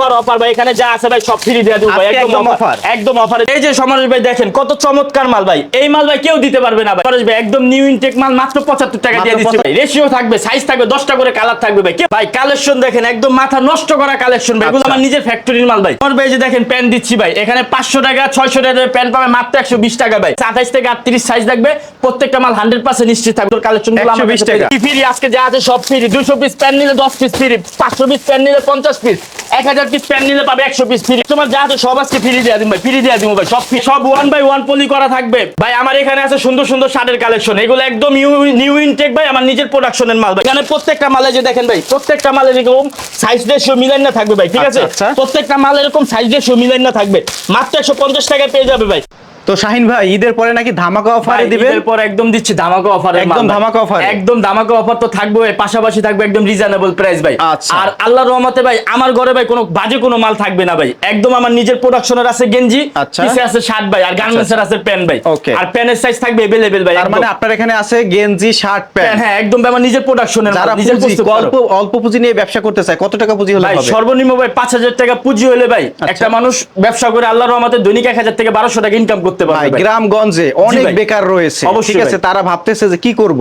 Offer offer ভাই এখানে যা আছে ভাই সব ফ্রি দিয়ে দেবো ভাই একদম অফার একদম অফার এই যে সমাজ ভাই দেখেন কত চমৎকার মাল ভাই। এই মাল ভাই কেউ দিতে পারবে না ভাই। সমাজ ভাই একদম নিউ ইনটেক মাল মাত্র পঁচাত্তর টাকা দিয়ে দিচ্ছি ভাই। রেশিও থাকবে সাইজ থাকবে দশটা করে কালার থাকবে ভাই। ভাই কালেকশন দেখেন একদম মাথা নষ্ট করা কালেকশন ভাই। এগুলো আচ্ছা। আমার নিজের ফ্যাক্টরির মাল ভাই। আমার ভাই যে দেখেন প্যান্ট দিচ্ছি ভাই। এখানে পাঁচশো টাকা ছয়শো টাকা প্যান্ট পাবে মাত্র একশো বিশ টাকা ভাই। আঠাইশ থেকে আটত্রিশ সাইজ থাকবে। প্রত্যেকটা মাল হান্ড্রেড পার্সেন্ট নিশ্চিত থাকবে। কালেকশনগুলো আমার 120 টাকা। ফ্রি আজকে যা আছে সব ফ্রি দুশো পিস প্যান্ট নিলে দশ পিস ফ্রি পাঁচশো পিস প্যান্ট নিলে পঞ্চাশ পিস এক হাজার পিস প্যান্ট নিলে পাবে একশো পিস ফ্রি তোমার যা আছে সব আজকে ফ্রি দিয়ে দিন ভাই ফ্রি দিয়ে দিব ভাই সব সব ওয়ান বাই ওয়ান পলি করা থাকবে। ভাই আমার এখানে আছে সুন্দর সুন্দর শার্টের কালেকশন এগুলো একদম নিউ ইনটেক ভাই আমার নিজের প্রোডাকশনের মাল ভাই। এখানে প্রত্যেকটা মালে যে দেখেন ভাই প্রত্যেকটা মালে এরকম সাইজ রেশিও মিলান না থাকবে ভাই ঠিক আছে? আচ্ছা, আচ্ছা। প্রত্যেকটা মাল এরকম সাইজ রেশিও মিলান না থাকবে। মাত্র একশো পঞ্চাশ টাকায় পেয়ে যাবে ভাই। তো শাহিন ভাই ঈদের পরে নাকি ধামাকা অফারে ভাই, দিবেন ঈদের পর একদম দিচ্ছি ধামাকা অফার একদম ধামাকা offer এ। একদম ধামাকা অফার তো থাকবে পাশাপাশি থাকবে একদম রিজনেবল প্রাইস ভাই আচ্ছা। আর আল্লাহর রহমতে ভাই আমার ঘরে ভাই কোনো বাজে কোনো মাল থাকবে না ভাই একদম আমার নিজের প্রোডাকশনের আছে গেঞ্জি আচ্ছা। পিছে আছে শার্ট ভাই আর গার্মেন্টস এর আছে প্যান্ট ভাই Okay. আর প্যান্টের সাইজ থাকবে अवेलेबल ভাই তার একদম। মানে আপনার এখানে আছে গেঞ্জি শার্ট প্যান্ট, প্যান্ট হ্যাঁ একদম ভাই আমার নিজের প্রোডাকশনের যারা নিজের পুঁজি প্রস্তুত অল্প অল্প পুঁজি নিয়ে ব্যবসা করতে চায় কত টাকা পুঁজি হলে ভাই হবে সর্বনিম্ন ভাই পাঁচ হাজার টাকা পুঁজি হলে ভাই আচ্ছা। একটা মানুষ ব্যবসা করে আল্লাহর রহমতে দৈনিক এক হাজার থেকে বারোশো টাকা ইনকাম করতে পারবে গ্রামগঞ্জে অনেক বেকার রয়েছে। ঠিক আছে তারা ভাবতেছে যে কি করব?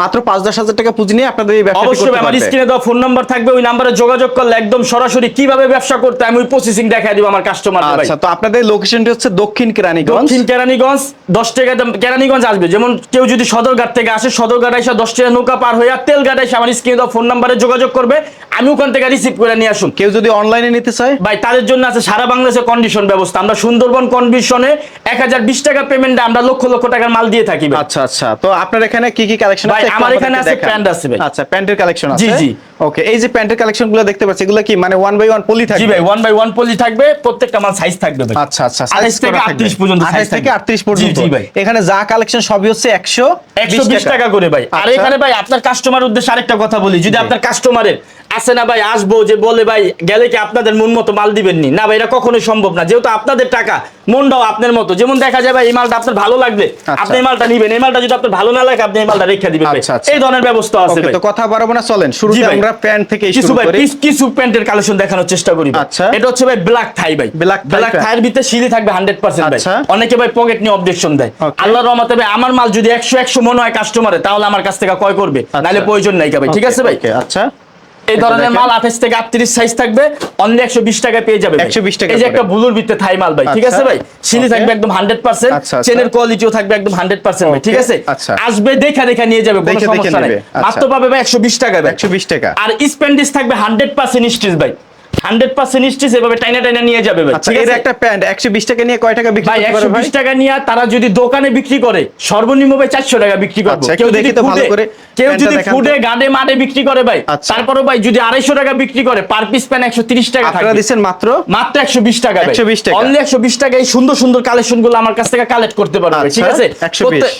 মাত্র পাঁচ দশ হাজার টাকা পুঁজি নিয়ে আপনাদের এই ব্যবসা অবশ্যই আমার স্ক্রিনে দেওয়া ফোন নাম্বার থাকবে ওই নাম্বারে যোগাযোগ করলে একদম সরাসরি কীভাবে ব্যবসা করতে আমি ওই প্রসেসিং দেখাই দিব আমার কাস্টমার আচ্ছা তো আপনাদের লোকেশনটি হচ্ছে দক্ষিণ কেরানীগঞ্জ। দক্ষিণ কেরানীগঞ্জ দশ টাকা দাম কেরানীগঞ্জ আসবে। যেমন কেউ যদি সদরঘাট থেকে আসে সদরঘাট এসে দশ টাকা নৌকা পার হয়ে তেলঘাট এসে আমার স্ক্রিনে দেওয়া ফোন নাম্বারে যোগাযোগ করবে আমি ওখান থেকে রিসিভ করে নিয়ে আসুন। কেউ যদি অনলাইনে নিতে চায়? ভাই তাদের জন্য আছে সারা বাংলাদেশে কন্ডিশন ব্যবস্থা। আমরা সুন্দরবন কন্ডিশনে এক হাজার বিশ টাকা পেমেন্টে আমরা লক্ষ লক্ষ টাকার মাল দিয়ে থাকি আচ্ছা আচ্ছা তো আপনার এখানে কি কি কালেকশন আমার এখানে আছে। প্যান্ট আছে ভাই। আচ্ছা প্যান্টের কালেকশন আছে জি, জি। ওকে এই যে প্যান্টের কালেকশনগুলো দেখতে পাচ্ছি এগুলো কি মানে ওয়ান বাই ওয়ান পলি থাকবে জি ভাই ওয়ান বাই ওয়ান পলি থাকবে প্রত্যেকটা মাল সাইজ থাকবে ভাই। আচ্ছা আচ্ছা আঠাইশ থেকে আটত্রিশ পর্যন্ত আঠাইশ size থেকে থাকবে। আটত্রিশ জি, পর্যন্ত। জি ভাই। এখানে যা কালেকশন সবই হচ্ছে একশো একশো বিশ টাকা। করে ভাই। আর আচ্ছা। এখানে ভাই আপনার কাস্টমার উদ্দেশ্যে আরেকটা কথা বলি। যদি আপনার কাস্টমারের আসে না ভাই আসব যে বলে ভাই গেলে কি আপনাদের মন মতো মাল দিবেন নি না ভাই এটা কখনোই সম্ভব না। যেহেতু আপনাদের টাকা মনটাও আপনার মতো। যেমন দেখা যায় ভাই এই মালটা আপনার ভালো লাগবে আচ্ছা। আপনি এই মালটা নিবেন। এই মালটা যদি আপনার ভালো না লাগে আপনি এই মালটা রেখে দিবেন ভাই। আচ্ছা। এই ধরনের ব্যবস্থা আছে তো কথা বাড়াবো না চলেন। ভাই। আমরা প্যান্ট থেকে কিছু ভাই কিছু- প্যান্টের কালেকশন দেখানোর চেষ্টা করি আচ্ছা। এটা হচ্ছে ভাই ব্ল্যাক থাই ভাই। Black black. থাইয়ের ভিতরে সিলি থাকবে হান্ড্রেড পার্সেন্ট ভাই। আচ্ছা। অনেকে ভাই পকেট নিয়ে অবজেকশন দেয়। আল্লাহ আল্লাহর রহমতে ভাই আমার মাল যদি একশো একশো মনে হয় কাস্টমারে তাহলে আমার কাছ থেকে কয় করবে। নাহলে প্রয়োজন নাই ভাই। ঠিক আছে ভাই? আচ্ছা। এই ধরনের মাল আঠাশ থেকে আটত্রিশ সাইজ থাকবে অনলি একশো বিশ টাকায় পেয়ে যাবে একশো বিশ টাকা এই যে একটা বুলুর ভিতরে থাই মাল ভাই ঠিক আছে আচ্ছা। ভাই? সিলি থাকবে একদম হান্ড্রেড পার্সেন্ট। চেনের কোয়ালিটিও থাকবে একদম হান্ড্রেড পার্সেন্ট ভাই ঠিক আছে? আচ্ছা। আসবে দেখা দেখা নিয়ে যাবে কোনো সমস্যা নাই। আচ্ছা। মাত্র পাবে ভাই একশো বিশ টাকা ভাই। একশো বিশ টাকা। আর স্পেন্ডিস থাকবে হান্ড্রেড পার্সেন্ট স্টিচ ভাই। হান্ড্রেড পার্সেন্ট স্টিচ এভাবে টাইনা টাইনা নিয়ে যাবে আচ্ছা এর একটা প্যান্ট একশো বিশ টাকা নিয়ে কয় টাকা বিক্রি ভাই একশো বিশ টাকা নিয়ে তারা যদি দোকানে বিক্রি করে সর্বনিম্ন ভাই চারশো টাকা বিক্রি করব। আচ্ছা, কেউ দেখি তো ভালো করে কেউ যদি। ফুডে গাডে মাডে বিক্রি করে ভাই আচ্ছা। তারপরে ভাই যদি আড়াইশো টাকা বিক্রি করে পার পিস প্যান একশো তিরিশ টাকা আপনারা দিচ্ছেন মাত্র? মাত্র একশো বিশ টাকা 120 টাকা। অনলি একশো বিশ টাকা এই সুন্দর সুন্দর কালেকশনগুলো আমার কাছ থেকে কালেক্ট করতে পারবে ঠিক আছে?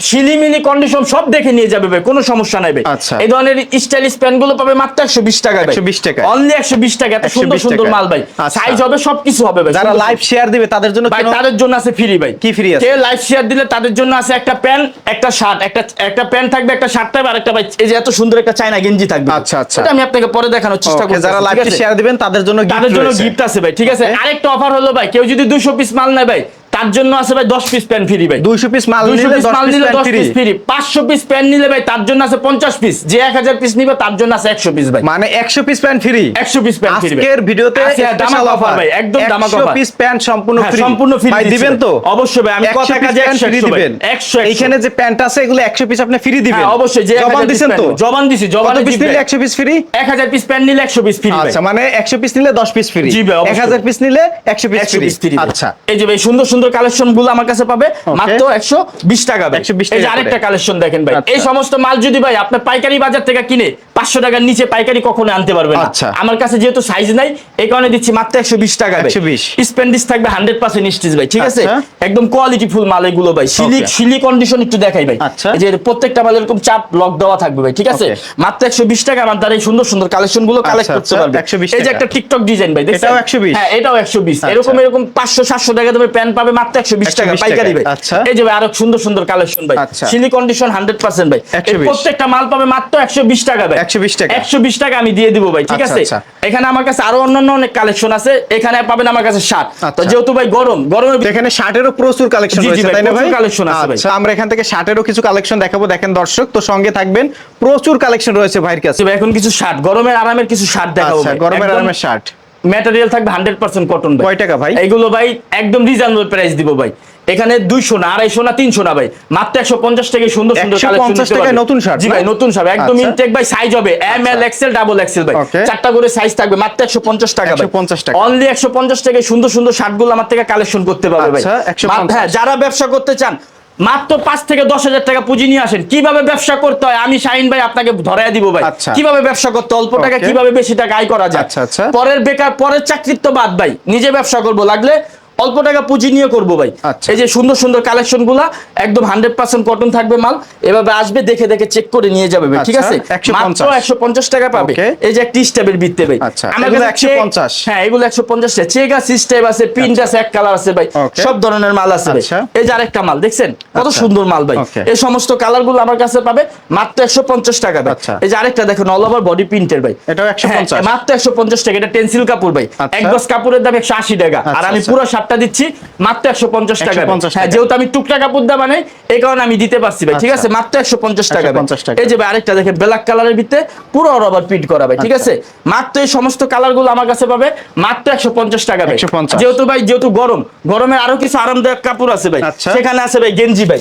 শিলিমিলি কন্ডিশন সব দেখে নিয়ে যাবে ভাই কোনো সমস্যা নাই ভাই। এই ধরনের স্টাইলিশ প্যান্টগুলো পাবে মাত্র একশো বিশ টাকা 120 টাকা। অনলি একশো বিশ টাকা এত সুন্দর 120 সুন্দর মাল ভাই। আচ্ছা। সাইজ হবে সবকিছু হবে ভাই। যারা লাইভ শেয়ার দিবে তাদের জন্য ভাই তাদের জন্য আছে ফ্রি ভাই। কি ফ্রি আছে? কে লাইভ শেয়ার দিলে তাদের জন্য আছে একটা প্যান্ট একটা শার্ট একটা একটা প্যান্ট থাকবে একটা শার্ট থাকবে আর একটা ভাই এই যে এত সুন্দর একটা চায়না গেঞ্জি থাকবে। আচ্ছা, আচ্ছা। এটা আমি আপনাকে পরে দেখানোর চেষ্টা করব যারা লাইভ শেয়ার দিবেন তাদের জন্য তাদের জন্য গিফট আছে ভাই ঠিক আছে? আরেকটা অফার হলো ভাই কেউ যদি 200 পিস মাল নেয় ভাই তার জন্য আছে ভাই 10 পিস প্যান্ট ফ্রি ভাই। 200 পিস মাল 200 নিলে পিস 10 মাল পিস নিলে pant 10 free piece free 500 piece pant নিলে ভাই তার জন্য আছে 50 পিস যে 1000 পিস নিবে তার জন্য আছে 100 পিস ভাই। মানে 100 piece pant free 100 piece pant free আজকের ভিডিওতে ধামাকা offer ভাই, একদম ধামাকা 100 পিস প্যান্ট সম্পূর্ণ হ্যাঁ, ফ্রি সম্পূর্ণ free ভাই দিবেন তো? অবশ্যই ভাই, আমি 100 কথা কাজে 100 free দিবেন। 100 100 এইখানে যে প্যান্ট আছে এগুলো 100 পিস আপনি ফ্রি দিবেন। হ্যাঁ অবশ্যই যে জবান 1000 দিছেন তো? জবান দিছি জবান পিস নিলে 100 পিস ফ্রি 1000 পিস প্যান্ট নিলে 100 পিস ফ্রি আচ্ছা মানে 100 পিস নিলে 10 পিস ফ্রি জি ভাই, অবশ্যই। 1000 পিস নিলে 100 পিস 100 piece ফ্রি আচ্ছা। এই যে ভাই সুন্দর সুন্দর কালেকশনগুলো আমার কাছে পাবে মাত্র একশো বিশ টাকা ভাই। 120 এই যে আরেকটা কালেকশন দেখেন ভাই। আচ্ছা। এই সমস্ত মাল যদি ভাই আপনার পাইকারি বাজার থেকে কিনে পাঁচশো টাকার নিচে পাইকারি কখনো আনতে পারবে না। আচ্ছা। আমার কাছে যেহেতু সাইজ নাই এই কারণে দিচ্ছি মাত্র একশো বিশ টাকা ভাই। 120 স্পেন্ডিস থাকবে হান্ড্রেড পার্সেন্ট স্টিচ ভাই ঠিক আছে? আচ্ছা। একদম কোয়ালিটি ফুল মাল এগুলো ভাই। সিলিক সিলি কন্ডিশন একটু দেখাই ভাই। যে প্রত্যেকটা মাল এরকম চাপ লক দেওয়া থাকবে ভাই ঠিক আছে? মাত্র একশো বিশ টাকা আমার দ্বারা এই সুন্দর সুন্দর কালেকশনগুলো কালেক্ট করতে পারবে। 120 এই যে একটা টিকটক ডিজাইন ভাই? এটাও 120? হ্যাঁ এটাও একশো বিশ। আচ্ছা। এরকম এরকম পাঁচশো সাতশো টাকা দামে প্যান্ট পাবে মাত্র একশো বিশ 120 টাকা পাইকারি ভাই। আচ্ছা। এই যে ভাই আরও সুন্দর সুন্দর কালেকশন ভাই। সিলি কন্ডিশন হান্ড্রেড পার্সেন্ট ভাই। প্রত্যেকটা মাল পাবে মাত্র একশো বিশ টাকা ভাই। 120 টাকা। একশো বিশ টাকা আমি দিয়ে দিব ভাই ঠিক আচ্ছা, আছে? আচ্ছা। এখানে আমার কাছে আরও অন্যান্য অনেক কালেকশন আছে। এখানে পাবেন আমার কাছে শার্ট তো। যেহেতু ভাই গরম গরমের এখানে শার্টেরও প্রচুর কালেকশন রয়েছে তাই না ভাই? collection আছে ভাই। আমরা এখান থেকে শার্টেরও কিছু কালেকশন দেখাবো দেখেন দর্শক তো সঙ্গে থাকবেন। প্রচুর কালেকশন রয়েছে ভাইয়ের কাছে। এখন কিছু শার্ট গরমের আরামের কিছু শার্ট দেখাবো গরমের আরামের শার্ট ম্যাটেরিয়াল থাকবে হান্ড্রেড পার্সেন্ট কটন কয় টাকা ভাই? এগুলো ভাই একদম রিজনেবল প্রাইস দিব ভাই। এখানে দুইশো না আড়াইশো না তিনশো না ভাই। মাত্র একশো পঞ্চাশ টাকা সুন্দর সুন্দর 150 কালেকশন টাকায় নতুন shirt, জি ভাই নতুন শার্ট একদম আচ্ছা। ইনটেক ভাই সাইজ হবে। M L XL double XL ভাই। চারটা করে সাইজ থাকবে মাত্র একশো পঞ্চাশ টাকা 150 টাকা। অনলি একশো পঞ্চাশ টাকায় সুন্দর সুন্দর শার্টগুলো আমার থেকে কালেকশন করতে পারবে ভাই। আচ্ছা, 150 মাত্র- হ্যাঁ যারা ব্যবসা করতে চান মাত্র পাঁচ থেকে দশ হাজার টাকা পুঁজি নিয়ে আসেন। কীভাবে ব্যবসা করতে হয়? আমি শাহিন ভাই আপনাকে ধরাই দিব ভাই। আচ্ছা। কীভাবে ব্যবসা করতে অল্প টাকা কীভাবে বেশি টাকা আয় করা যায়? আচ্ছা, আচ্ছা। পরের বেকার পরের চাকরির তো বাদ ভাই। নিজে ব্যবসা করব। লাগলে অল্প টাকা পুঁজি নিয়ে করব ভাই। আচ্ছা। এই যে সুন্দর সুন্দর কালেকশনগুলা একদম হান্ড্রেড পার্সেন্ট কটন থাকবে মাল এভাবে আসবে দেখে দেখে চেক করে নিয়ে যাবে ভাই ঠিক আচ্ছা, আছে? মাত্র একশো পঞ্চাশ টাকা পাবে। এই যে একটি স্টেপের ভিত্তে ভাই। আচ্ছা, আমার এগুলো কাছে check- 150 হ্যাঁ এগুলো একশো পঞ্চাশ চেক আছে স্টেপ আছে প্রিন্ট আছে এক কালার আছে ভাই। সব ধরনের মাল আছে ভাই। এই যে আরেকটা মাল দেখছেন? কত। সুন্দর মাল ভাই। এই সমস্ত কালারগুলো আমার কাছে পাবে মাত্র একশো পঞ্চাশ টাকা ভাই। এই যে আরেকটা দেখুন অল ওভার বডি প্রিন্টের ভাই। এটাও 150 হ্যাঁ, মাত্র একশো পঞ্চাশ টাকা। এটা টেন্সিল কাপড় ভাই। এক গজ কাপড়ের দাম একশো আশি টাকা। আর আমি। পুরো শার্টটা দিচ্ছি মাত্র একশো পঞ্চাশ টাকা হ্যাঁ যেহেতু আমি টুকটা কাপড় দা বানাই এই কারণে আমি দিতে পারছি ভাই ঠিক আচ্ছা। আছে মাত্র একশো পঞ্চাশ টাকা ভাই। 150 টাকা। এই যে ভাই আরেকটা দেখেন ব্ল্যাক কালারের ভিতরে পুরো রবার প্রিন্ট করা ভাই ঠিক আচ্ছা। আছে মাত্র এই সমস্ত কালারগুলো আমার কাছে পাবে মাত্র একশো পঞ্চাশ টাকা ভাই যেহেতু ভাই যেহেতু গরম গরমে আরও কিছু আরামদায়ক কাপড় আছে ভাই আচ্ছা। সেখানে আছে ভাই গেঞ্জি ভাই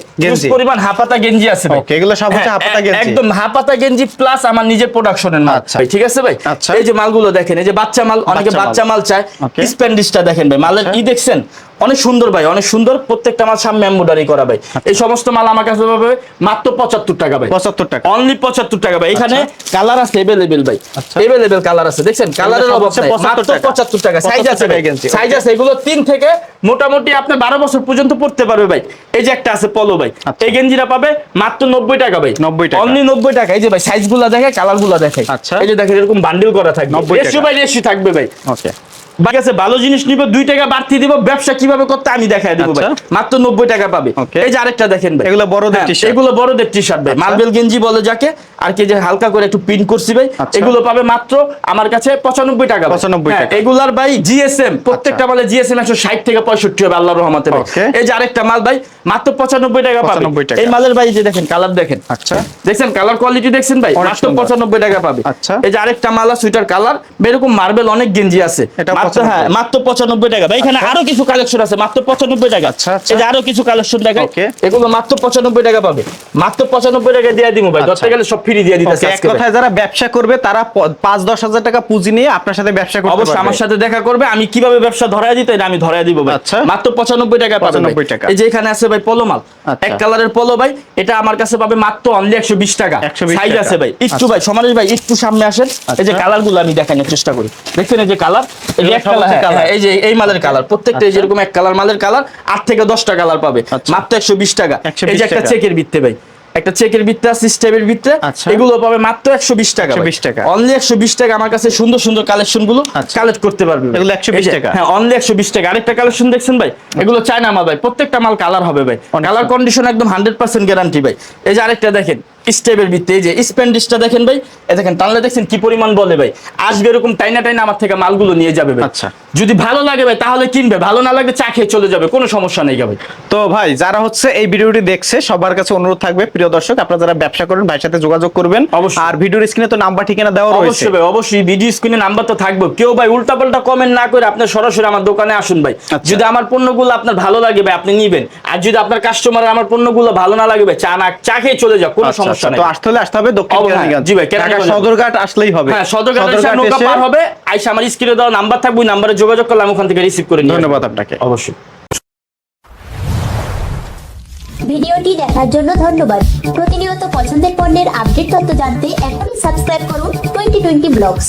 পরিমাণ হাফাতা গেঞ্জি আছে ভাই এগুলো সব হচ্ছে হ্যাঁ, হাফাতা গেঞ্জি। একদম হাফাতা গেঞ্জি প্লাস আমার নিজের প্রোডাকশনের মাল। ভাই, ঠিক আছে ভাই। এই যে মালগুলো দেখেন এই যে বাচ্চা মাল অনেকে বাচ্চা মাল। চায় স্প্যান্ডিশটা দেখেন ভাই মালের আচ্ছা। ই দেখছেন অনেক সুন্দর ভাই অনেক সুন্দর। প্রত্যেকটা মাল সামনে এমব্রয়ডারি করা ভাই। আচ্ছা। এই সমস্ত মাল আমার কাছে পাবে মাত্র পঁচাত্তর টাকা ভাই। পঁচাত্তর টাকা। অনলি পঁচাত্তর টাকা ভাই। এখানে কালার আছে এভেলেবেল ভাই। আচ্ছা। এভেলেবেল কালার আছে। দেখছেন কালারের অভাব 75 মাত্র। পঁচাত্তর টাকা। সাইজ আছে ভাই। সাইজ আছে। এগুলো তিন থেকে মোটামুটি আপনি বারো বছর পর্যন্ত পড়তে পারবে ভাই। এই যে একটা আছে পলো ভাই। আচ্ছা। এই গেঞ্জিটা পাবে মাত্র নব্বই টাকা ভাই। 90 টাকা। অনলি নব্বই টাকা। এই যে ভাই সাইজগুলা দেখে কালারগুলা দেখে আচ্ছা। এই যে দেখেন এরকম বান্ডিল করা থাকবে। 90 টাকা। রেশিও বাই রেশিও থাকবে ভাই। ওকে ঠিক আছে ভালো জিনিস নিব দুই টাকা বাড়তি দিব ব্যবসা কীভাবে করতে আমি দেখাই দিব ভাই। আচ্ছা। মাত্র নব্বই টাকা পাবে। এই যে আরেকটা দেখেন ভাই। এগুলো বড়দের হ্যাঁ, এগুলো বড়দের টি শার্ট ভাই। আচ্ছা। মার্বেল গেঞ্জি বলে যাকে আর কি যে হালকা করে একটু প্রিন্ট করছি ভাই আচ্ছা। এগুলো পাবে মাত্র আমার কাছে পঁচানব্বই টাকা ভাই। 95 হ্যাঁ, টাকা। এগুলার ভাই জিএসএম প্রত্যেকটা মালে জিএসএম একশো ষাট থেকে পঁয়ষট্টি হবে আল্লাহ রহমতে ভাই। এই যে আরেকটা মাল ভাই মাত্র পঁচানব্বই টাকা পাবে। এই মালের ভাই যে দেখেন কালার দেখেন। আচ্ছা। দেখছেন কালার কোয়ালিটি দেখছেন ভাই? মাত্র পঁচানব্বই টাকা পাবে। আচ্ছা। এই যে আরেকটা মালা সুইটার কালার এরকম মার্বেল অনেক গেঞ্জি আছে। এটাও মাত্র হ্যাঁ মাত্র পঁচানব্বই টাকা। ভাই এখানে আরও কিছু কালেকশন আছে মাত্র পঁচানব্বই টাকা। আচ্ছা, আচ্ছা। এই যে আরও কিছু কালেকশন দেখাই। এগুলো মাত্র পঁচানব্বই টাকা পাবে। মাত্র পঁচানব্বই টাকা দিয়ে দিব ভাই। আচ্ছা। ধরতে গেলে সব ফ্রি দিয়ে দিতেছে Okay, এক কথায় যারা ব্যবসা করবে তারা প- পাঁচ দশ হাজার টাকা পুঁজি নিয়ে আপনার সাথে ব্যবসা করতে অবশ্যই আমার সাথে দেখা করবে। আমি কীভাবে ব্যবসা ধরায় দিতে আমি ধরায় দিব ভাই। আচ্ছা। মাত্র পঁচানব্বই টাকা পাবে 95 টাকা। এই যে এখানে আছে ভাই পলো মাল আচ্ছা। এক কালারের পলো ভাই। এটা আমার কাছে পাবে মাত্র অনলি একশো বিশ টাকা। 120 সাইজ আছে ভাই। একটু আচ্ছা। ভাই সমারেশ ভাই একটু সামনে আসেন। এই যে আচ্ছা। কালারগুলো আমি দেখানোর চেষ্টা করি। দেখছেন এই যে কালার এক কালার এই যে এই মালের কালার। প্রত্যেকটা এই আচ্ছা। যেরকম এক কালার মালের কালার আট থেকে দশটা কালার পাবে। আচ্ছা। মাত্র একশো বিশ টাকা। এই যে একটা চেকের ভিত্তে ভাই। একটা চেকের ভিত্তে আছে স্টেপের আচ্ছা। এগুলো পাবে মাত্র একশো বিশ টাকা 120 টাকা। অনলি একশো বিশ টাকা আমার কাছে সুন্দর সুন্দর কালেকশনগুলো আচ্ছা। কালেক্ট করতে পারবে এগুলো 120 এই যে, টাকা? হ্যাঁ অনলি একশো বিশ টাকা। আরেকটা কালেকশন দেখছেন ভাই? এগুলো চায়না মাল ভাই। প্রত্যেকটা মাল কালার হবে ভাই। কালার কন্ডিশন একদম হান্ড্রেড পার্সেন্ট গ্যারান্টি ভাই। এই যে আরেকটা দেখেন। স্টেপের ভিত্তি যে স্প্যান্ডিশটা দেখেন ভাই এ দেখেন টানলে দেখছেন কি পরিমাণ বলে ভাই। আসবে এরকম টাইনা টাইনা আমার থেকে মালগুলো নিয়ে যাবে ভাই। আচ্ছা। যদি ভালো লাগে ভাই তাহলে কিনবে ভালো না লাগবে চা খেয়ে চলে যাবে কোনো সমস্যা নেই ভাই। তো ভাই যারা হচ্ছে এই ভিডিওটি দেখছে সবার কাছে অনুরোধ থাকবে প্রিয় দর্শক আপনারা যারা ব্যবসা করেন ভাইয়ের সাথে যোগাযোগ করবেন। আর ভিডিওর স্ক্রিনে তো নাম্বার ঠিকানা দেওয়া রয়েছে। অবশ্যই ভাই অবশ্যই ভিডিও স্ক্রিনে নাম্বার তো থাকবে। কেউ ভাই উল্টাপাল্টা কমেন্ট না করে আপনি সরাসরি আমার দোকানে আসুন ভাই। আচ্ছা। যদি আমার পণ্যগুলো আপনার ভালো লাগে ভাই আপনি নিবেন। আর যদি আপনার কাস্টমার আমার পণ্যগুলো ভালো না লাগে ভাই চা না চা খেয়ে চলে যাও কোনো আচ্ছা, সমস্যা তো আসতে হলে আসতে হবে দক্ষিণ কেরানীগঞ্জ জি ভাই, ঢাকা সদরঘাট আসলেই হবে। হ্যাঁ সদরঘাট এসে নৌকা পার হবে। আইসা আমার স্ক্রিনে দেওয়া নাম্বার থাকবে ওই নাম্বারে যোগাযোগ করলে আমি ওখান থেকে রিসিভ করে নিই ধন্যবাদ আপনাকে। অবশ্যই। ভিডিওটি দেখার জন্য ধন্যবাদ। প্রতিনিয়ত পছন্দের পণ্যের আপডেট তথ্য জানতে এখনই সাবস্ক্রাইব করুন টোয়েন্টি টোয়েন্টি ব্লগস।